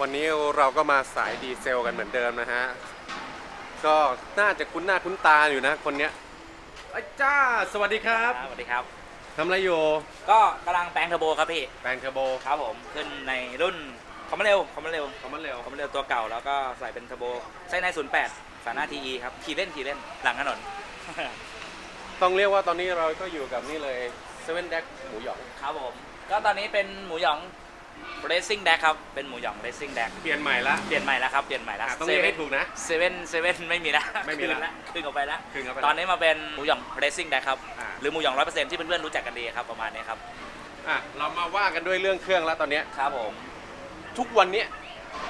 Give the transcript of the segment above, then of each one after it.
วันนี้เราก็มาสายดีเซลกันเหมือนเดิมนะฮะ ก็น่าจะคุ้นหน้าคุ้นตาอยู่นะคนเนี้ยไอ้จ้า สวัสดีครับครับสวัสดีครับ ทำอะไรอยู่ก็กำลังแปลงเทอร์โบครับพี่ แปลงเทอร์โบครับผม ขึ้นในรุ่นคอมมานเร็วคอมมานเร็วคอมมันเร็วคอมมานเร็วตัวเก่าแล้วก็ใส่เป็นเทอร์โบใช้ใน 08 สาหน้าทีอีครับขี่เล่นขี่เล่นหลังถนน ต้องเรียกว่าตอนนี้เราก็อยู่กับนี่เลยเซเว่นแดกหมูหยองครับผม ก็ตอนนี้เป็นหมูหยอง Racing Deck ครับ เป็นหมูหยอง Racing Deck เปลี่ยนใหม่ละ เปลี่ยนใหม่แล้วครับ เปลี่ยนใหม่แล้วอะต้องเรียกให้ถูกนะเซเว่นเซเว่นไม่มีแล้วไม่มีแล้วคืนคืนออกไปแล้วคืนเข้าไปตอนนี้มาเป็นหมูหยอง Racing Deck ครับ อ่า หรือหมูหยอง100%ที่เพื่อนๆรู้จักกันดีครับประมาณนี้ครับ อะเรามาว่ากันด้วยเรื่องเครื่องแล้วตอนเนี้ยครับผม ทุกวันเนี้ย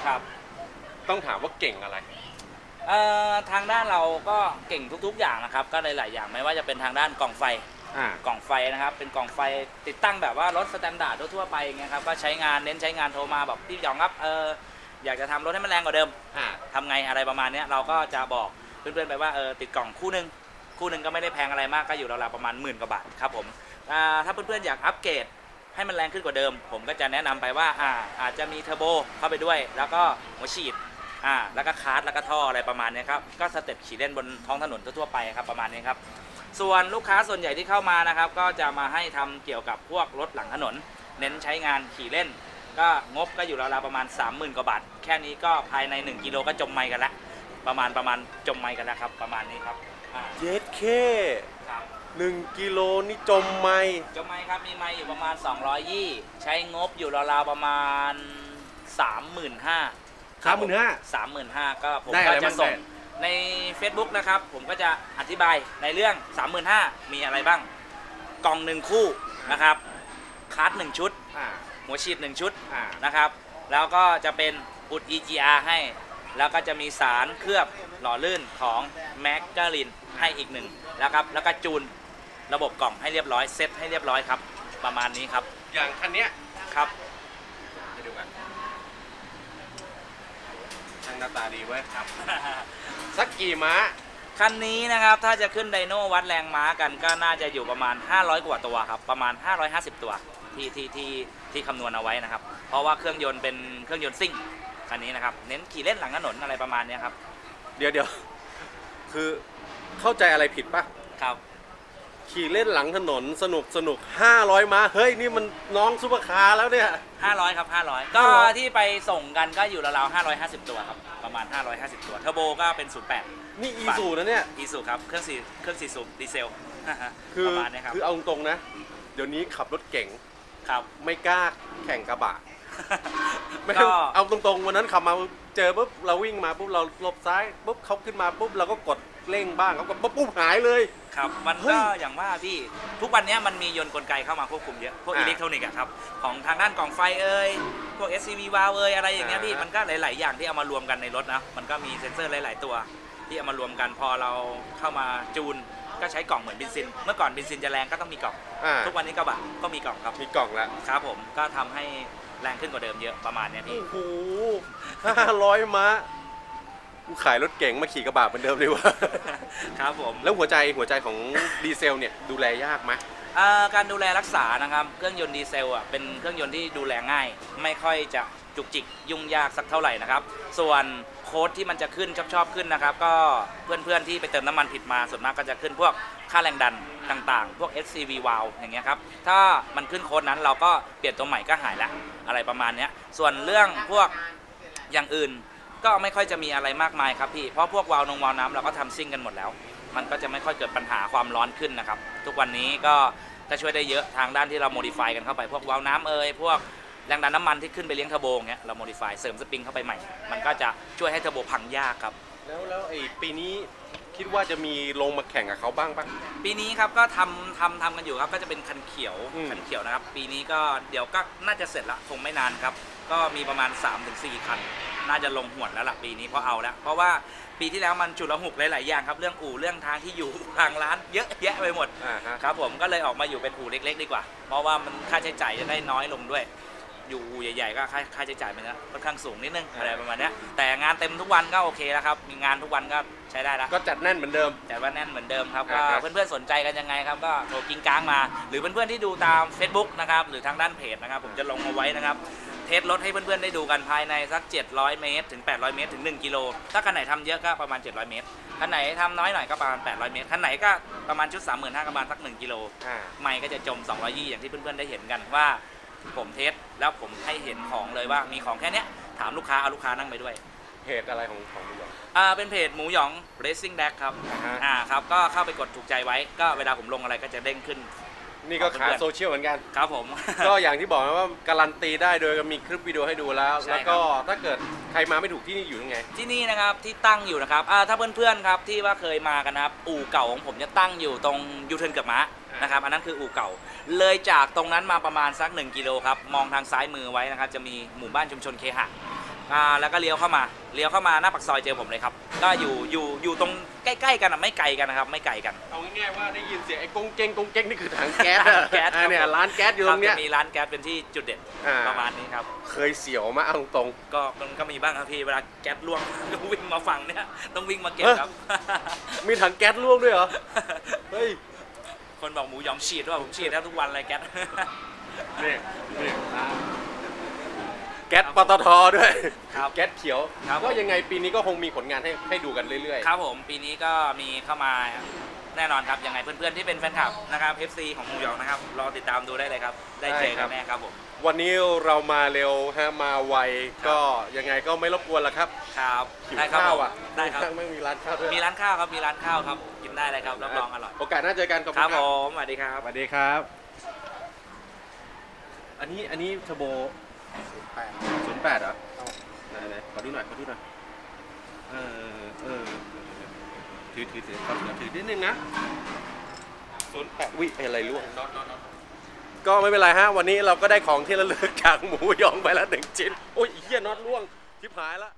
ครับ ต้องถามว่าเก่งอะไร เอ่อทางด้านเราก็เก่งทุกๆอย่างนะครับ ก็หลายๆอย่างไม่ว่าจะเป็นทางด้านกล่องไฟ อ่ากล่องไฟนะครับ เป็นกล่องไฟติดตั้งแบบว่ารถสแตนดาร์ดทั่วๆไปอย่างเงี้ยครับก็ใช้งานเน้นใช้งานโทรมาแบบพี่หยองครับเอออยากจะทำรถให้มันแรงกว่าเดิมอ่าทำไงอะไรประมาณเนี้ยเราก็จะบอกเพื่อนๆไปว่าเออติดกล่องคู่หนึ่งคู่หนึ่งก็ไม่ได้แพงอะไรมากก็อยู่ราวๆประมาณหมื่นกว่าบาทครับผมอ่าถ้าเพื่อนๆอยากอัปเกรดให้มันแรงขึ้นกว่าเดิม ผมก็จะแนะนำไปว่าอ่าอาจจะมีเทอร์โบเข้าไปด้วย แล้วก็หัวฉีดอ่าแล้วก็คาร์ดแล้วก็ท่ออะไรประมาณเนี้ยครับก็สเต็ปขี่เล่นบนท้องถนนทั่วๆไปครับประมาณนี้ครับ ส่วนลูกค้าส่วนใหญ่ที่เข้ามานะครับ ก็จะมาให้ทำเกี่ยวกับพวกรถหลังถนน เน้นใช้งานขี่เล่น ก็งบก็อยู่ราวๆประมาณ 30,000กว่าบาท แค่นี้ก็ภายใน 1 กิโลก็จมไมค์กันละประมาณประมาณจมไมค์กันแล้วครับประมาณนี้ครับอ่าเย็ดเคครับหนึ่งกิโลนี่จมไหมจมไมค์ครับมีไมค์อยู่ประมาณ 200ยี่ใช้งบอยู่ราวๆประมาณ 35,000 สามหมื่นห้า35,000ก็ผมได้ก็อะไรจะบ้างส่งได้ ใน Facebook นะครับ ผมก็จะอธิบายในเรื่อง 35,000มีอะไรบ้าง กล่องหนึ่งคู่นะครับคาร์ดหนึ่งชุด อ่า หัวฉีดหนึ่งชุดอ่า นะครับ แล้วก็จะเป็นอุด EGR ให้ แล้วก็จะมีสารเคลือบหล่อลื่นของแมกกาลินให้อีกหนึ่งแล้วครับ แล้วก็จูนระบบกล่องให้เรียบร้อย เซ็ตให้เรียบร้อยครับ ประมาณนี้ครับ อย่างคันเนี้ยครับ ให้ดูกันช่าง หน้าตาดีเว้ยครับ สักกี่ม้า คันนี้นะครับถ้าจะขึ้นไดโน่วัดแรงม้ากันก็น่าจะอยู่ประมาณ 500 กว่าตัวครับ ประมาณ 550 ตัวที่ที่ที่ที่คำนวณเอาไว้นะครับ เพราะว่าเครื่องยนต์เป็นเครื่องยนต์ซิ่งคันนี้นะครับ เน้นขี่เล่นหลังถนนอะไรประมาณเนี้ยครับ เดี๋ยวเดี๋ยวคือเข้าใจอะไรผิดปะครับ ขี่เล่นหลังถนนสนุกสนุก 500 ม้า เฮ้ย นี่มันน้องซุปเปอร์คาร์แล้วเนี่ย 500 ครับ 500 ก็500ที่ไปส่งกันก็อยู่ราวๆ550 ตัวครับ ประมาณ 550 ตัวเทอร์โบก็เป็น 08 นี่อีซูนะเนี่ยอีซูครับ เครื่องสี่เครื่องสี่สูบดีเซลคือประมาณนี้ครับคือเอาตรงๆนะ เดี๋ยวนี้ขับรถเก่งครับไม่กล้าแข่งกระบะ ไม่ก็ เอาตรงๆวันนั้นขับมาเจอปุ๊บเราวิ่งมาปุ๊บเราหลบซ้ายปุ๊บเขาขึ้นมาปุ๊บเราก็กดเร่งบ้างเขาก็ปุ๊บปุ๊บหายเลย ครับมันเฮ้ก็ยอย่างว่าพี่ทุกวันนี้มันมียนต์กลไกเข้ามาควบคุมเยอะพวกอ่าอิเล็กทรอนิกส์อะครับของทางด้านกล่องไฟเอ่ยพวก SCV วาล์วเอ่ยอะไรอย่างเงี้ยอ่าพี่มันก็หลาย ๆ อย่างที่เอามารวมกันในรถนะมันก็มีเซ็นเซอร์หลาย ๆ ตัวที่เอามารวมกันพอเราเข้ามาจูนก็ใช้กล่องเหมือนเบนซิน เมื่อก่อนเบนซินจะแรงก็ต้องมีกล่อง อ่าทุกวันนี้กระบะก็มีกล่องครับมีกล่องแล้วครับผมก็ทำให้ แรงขึ้นกว่าเดิมเยอะประมาณเนี้ยพี่ โอ้โหห้าร้อยม้ากูขายรถเก๋งมาขี่กระบะเหมือนเดิมเลยวะครับผม แล้วหัวใจหัวใจของดีเซลเนี่ยดูแลยากไหม อ่าการดูแลรักษานะครับเครื่องยนต์ดีเซลอะเป็นเครื่องยนต์ที่ดูแลง่าย ไม่ค่อยจะจุกจิกยุ่งยากสักเท่าไหร่นะครับ ส่วนโค้ดที่มันจะขึ้นชอบชอบขึ้นนะครับ ก็เพื่อนๆที่ไปเติมน้ำมันผิดมาส่วนมากก็จะขึ้นพวกค่าแรงดันต่างๆ พวก SCV valve อย่างเงี้ยครับ ถ้ามันขึ้นโค้ดนั้นเราก็เปลี่ยนตัวใหม่ก็หายละอะไรประมาณเนี้ยส่วนเรื่องพวกอย่างอื่น ก็ไม่ค่อยจะมีอะไรมากมายครับพี่ เพราะพวกวาล์วนงวาล์วน้ำเราก็ทำซิ่งกันหมดแล้ว มันก็จะไม่ค่อยเกิดปัญหาความร้อนขึ้นนะครับ ทุกวันนี้ก็จะช่วยได้เยอะทางด้านที่เราโมดิฟายกันเข้าไปพวกวาล์วน้ำเอ่ยพวกแรงดันน้ำมันที่ขึ้นไปเลี้ยงเทอร์โบเงี้ยเราโมดิฟายเสริมสปริงเข้าไปใหม่ มันก็จะช่วยให้เทอร์โบพังยากครับ แล้วแล้วไอ้ปีนี้คิดว่าจะมีลงมาแข่งกับเขาบ้างปะ ปีนี้ครับก็ทำทำทำกันอยู่ครับก็จะเป็นคันเขียวอืม คันเขียวนะครับ ปีนี้ก็เดี๋ยวก็น่าจะเสร็จละคงไม่นานครับ ก็มีประมาณ 3-4 คัน น่าจะลงหวดแล้วล่ะปีนี้เพราะเอาแล้วเพราะว่า ปีที่แล้วมันจุลหุกหลาย ๆ อย่างครับ เรื่องอู่เรื่องทางที่อยู่ทางร้านเยอะแยะไปหมดอ่าฮะ ครับผมก็เลยออกมาอยู่เป็นอู่เล็ก ๆ ดีกว่า เพราะว่ามันค่าใช้จ่ายจะได้น้อยลงด้วย อยู่อู่ใหญ่ ๆ ก็ค่าค่าใช้จ่ายมันจะค่อนข้างสูงนิดนึงอะไรประมาณเนี้ยแต่งานเต็มทุกวันก็โอเคแล้วครับมีงานทุกวันก็ใช้ได้แล้ว ก็จัดแน่นเหมือนเดิม แต่ว่าแน่นเหมือนเดิมครับครัก็บเพื่อนๆสนใจกันยังไงครับก็โทรกิ้งก้างมา หรือเพื่อนๆที่ดูตาม Facebook นะครับหรือทางด้านเพจนะครับ ผมจะลงเอาไว้นะครับเททสรถให้เพื่อนๆได้ดูกันภายในสัก 700 เมตร ถึง 800 เมตร ถึง 1 กิโล ถ้าคันไหนทำเยอะก็ประมาณ 700 เมตร คันไหนทำน้อยหน่อยก็ประมาณ 800 เมตร คันไหนก็ประมาณชุด 35,000ก็ประมาณสัก 1 กิโลอ่าไม่ก็จะจม 200ยี่อย่างที่เพื่อนๆได้เห็นกันว่า ผมเทสแล้วผมให้เห็นของเลยว่ามีของแค่เนี้ยถามลูกค้าเอาลูกค้านั่งไปด้วยเพจอะไรของของคุณหยองอ่าเป็นเพจหมูหยอง Racing Dash ครับอ่าฮะอ่าครับก็เข้าไปกดถูกใจไว้ก็เวลาผมลงอะไรก็จะเด้งขึ้น นี่ก็ขอบคุณขายเพื่อนโซเชียลเหมือนกัน ครับผม ก็อย่างที่บอกนะว่าการันตีได้โดยมีคลิปวิดีโอให้ดูแล้ว ใช่แล้วก็ถ้าเกิดใครมาไม่ถูกที่นี่อยู่ยังไง ที่นี่นะครับที่ตั้งอยู่นะครับอ่าถ้าเพื่อนๆครับที่ว่าเคยมากันนะครับอู่เก่าของผมจะตั้งอยู่ตรงยูเทิร์นเกือบมะอ่าน นะครับอันนั้นคืออู่เก่า เลยจากตรงนั้นมาประมาณสัก 1 กิโลครับมองทางซ้ายมือไว้นะครับจะมีหมู่บ้านชุมชนเคหะ อ่าแล้วก็เลี้ยวเข้ามาเลี้ยวเข้ามาหน้าปากซอยเจอผมเลยครับ ก็อยู่อยู่อยู่ตรงใกล้ๆกันอะไม่ไกลกันนะครับ ไม่ไกลกัน เอาง่ายๆว่าได้ยินเสียงไอ้กงเก้งกงเก้งนี่คือถังแก๊สอะแก๊สครับ อ่าเนี่ยร้านแก๊สอยู่ตรงเนี้ย จะมีร้านแก๊สเป็นที่จุดเด่นอ่า ประมาณนี้ครับ เคยเสียวมาเอาตรง ก็มันก็มีบ้างครับพี่เวลาแก๊สล่วงต้องวิ่งมาฝั่งเนี่ยต้องวิ่งมาเก็บครับ ๆมีถังแก๊สร่วงด้วยเหรอเฮ้ยคนบอกหมูหยองฉีดว่าผมฉีดแทบทุกวันเลยแก๊ส นี่นี่ร้าน แก๊สปตทด้วย ครับ แก๊สเขียวครับ ก็ยังไงปีนี้ก็คงมีผลงานให้ให้ดูกันเรื่อยครับผมปีนี้ก็มีเข้ามาแน่นอนครับยังไงเพื่อนๆที่เป็นแฟนคลับนะครับ FC ของหมูหยองนะครับรอติดตามดูได้เลยครับ ได้เจอกันแน่ครับผมๆวันนี้เรามาเร็วฮะมาไวก็ยังไงก็ไม่รบกวนละครับครับหิวได้ครับข้าวผมอะได้ครับข้างไม่มีร้านข้าวด้วยมีร้านข้าวครับมีร้านข้าวครับกินได้เลยครับรับรองอร่อยโอกาสหน้าเจอกันขอบคคุรับณคผรับมสวัสดีครับ สวัสดีครับ อันนี้อันนี้เทอร์โบ ศูนย์แปดเหรอไหนไหนขอดูหน่อยขอดูหน่อย เออเออถือถือถือขอถือนิดนึงนะศูนย์แปดวิอะไรล่วงก็ไม่เป็นไรฮะ วันนี้เราก็ได้ของที่ระลึกจากหมูหยองไปแล้วหนึ่งชิ้น โอ้ยเฮียน็อตล่วงทิพหายละ